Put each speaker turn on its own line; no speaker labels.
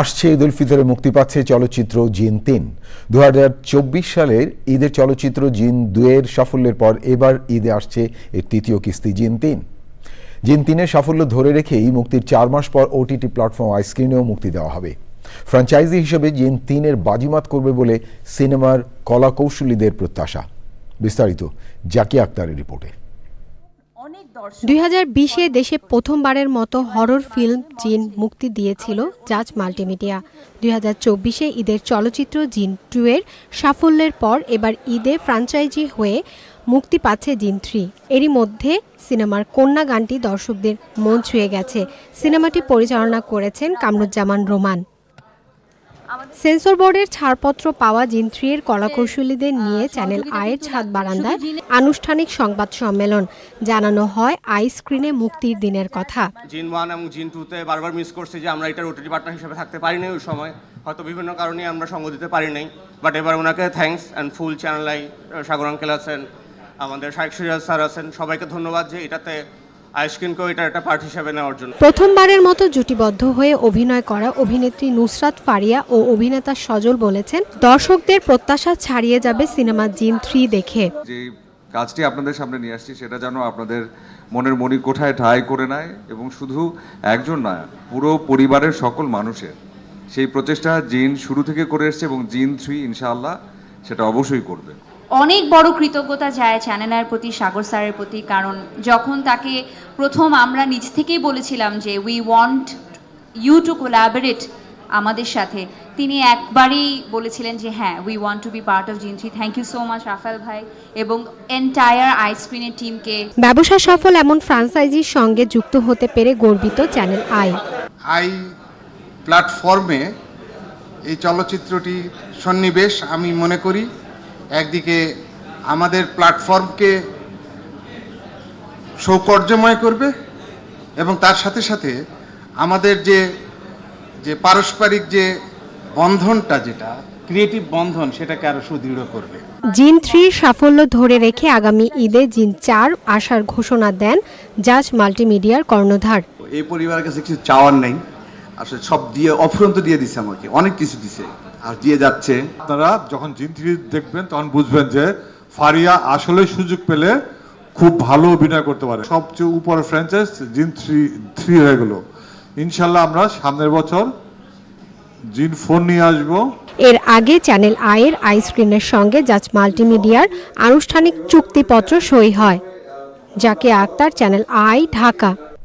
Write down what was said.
আসছে, ঈদ উল ফিতরে মুক্তি পাচ্ছে চলচ্চিত্র জিন তিন। দু সালের ঈদের চলচ্চিত্র জিন দুয়ের সাফল্যের পর এবার ঈদে আসছে এর তৃতীয় কিস্তি জিন তিন। জিন তিনের সাফল্য ধরে রেখেই মুক্তির চার মাস পর ওটিটি প্ল্যাটফর্ম আইস্ক্রিনেও মুক্তি দেওয়া হবে। ফ্র্যাঞ্চাইজি হিসেবে জিন তিনের বাজিমাত করবে বলে সিনেমার কলা কৌশলীদের প্রত্যাশা। বিস্তারিত জাকি আক্তারের রিপোর্টে।
দুই হাজার বিশে দেশে প্রথমবারের মতো হরর ফিল্ম জিন মুক্তি দিয়েছিল জাজ মাল্টিমিডিয়া। দুই হাজার চব্বিশে ঈদের চলচ্চিত্র জিন টু এর সাফল্যের পর এবার ঈদে ফ্রাঞ্চাইজি হয়ে মুক্তি পাচ্ছে জিন থ্রি। এরই মধ্যে সিনেমার কন্যা গানটি দর্শকদের মন ছুঁয়ে গেছে। সিনেমাটি পরিচালনা করেছেন কামরুজ্জামান রোমান। সেন্সর বোর্ডের ছাড়পত্র পাওয়া জিন থ্রি এর কলাকৌশলীদের নিয়ে চ্যানেল আয়ের ছাদ বারান্দায় আনুষ্ঠানিক সংবাদ সম্মেলন। জানানো হয় আই স্ক্রিনে মুক্তির দিনের কথা।
জিন ওয়ান এবং জিন টুতে বারবার মিস করছি যে আমরা এটার ওটিটি পার্টনার হিসেবে থাকতে পারি পারিনি ওই সময়। হয়তো বিভিন্ন কারণে আমরা সঙ্গ দিতে পারি নাই বাট এবার ওনাকে থ্যাঙ্কস অ্যান্ড ফুল চ্যানেল আই সাগর আঙ্কেল আছেন আমাদের শাহেক সিরাজ স্যার আছেন সবাইকে ধন্যবাদ যে এটাতে আইসক্রিনকেও একটা পার্ট হিসেবে নেওয়ার জন্য।
প্রথমবারের মতো জুটিবদ্ধ হয়ে অভিনয় করা অভিনেত্রী নুসরাত ফারিয়া ও অভিনেতা সজল বলেছেন দর্শকদের প্রত্যাশা ছাড়িয়ে যাবে সিনেমা জিন থ্রি দেখে।
যে কাজটি আপনাদের সামনে নিয়ে আসছি সেটা যেন আপনাদের মনের মনি কোঠায় ঠাঁই করে নেয় এবং শুধু একজন নয় পুরো পরিবারের সকল মানুষের। সেই প্রচেষ্টা জিন শুরু থেকে করে এসছে এবং জিন থ্রি ইনশাআল্লাহ সেটা অবশ্যই করবে।
অনেক বড় কৃতজ্ঞতা যায় চ্যানেলের প্রতি সাগর স্যারের প্রতি কারণ যখন তাকে প্রথম আমরা নিজ থেকেই বলেছিলাম যে we want you to collaborate আমাদের সাথে তিনি একবারই বলেছিলেন যে হ্যাঁ we want to be part of gen three thank you so much Rafael ভাই এবং এন্টায়ার আইসক্রিনের টিমকে
ব্যবসা সফল এমন ফ্রাঞ্চাইজির সঙ্গে যুক্ত হতে পেরে গর্বিত চ্যানেল আই।
আই প্ল্যাটফর্মে এই চলচ্চিত্রটি সন্নিবেশ আমি মনে করি একদিকে আমাদের প্ল্যাটফর্মকে সৌকর্যময় করবে এবং তার সাথে সাথে আমাদের যে যে পারস্পরিক যে বন্ধনটা যেটা ক্রিয়েটিভ বন্ধন সেটাকে আরও সুদৃঢ় করবে।
জিন থ্রির সাফল্য ধরে রেখে আগামী ঈদে জিন চার আসার ঘোষণা দেন জাজ মাল্টিমিডিয়ার কর্ণধার।
এই পরিবারের কাছে কিছু চাওয়ার নেই। আসলে সব দিয়ে অফুরন্ত দিয়ে দিছে আমাকে। অনেক কিছু দিছে। আর দিয়ে যাচ্ছে।
আপনারা যখন জিন থ্রি দেখবেন তখন বুঝবেন যে ফারিয়া আসলে সুযোগ পেলে খুব ভালো অভিনয় করতে পারে। সবচেয়ে উপরে ফ্র্যাঞ্চাইজ জিন থ্রি থ্রি হয়ে গেল। ইনশাল্লাহ আমরা সামনের বছর জিন ফোন নিয়ে আসব।
এর আগে চ্যানেল আয়ের আইস্ক্রিনের সঙ্গে জাজ মাল্টিমিডিয়ার আনুষ্ঠানিক চুক্তিপত্র সই হয় যাকে আক্তার চ্যানেল আই ঢাকা।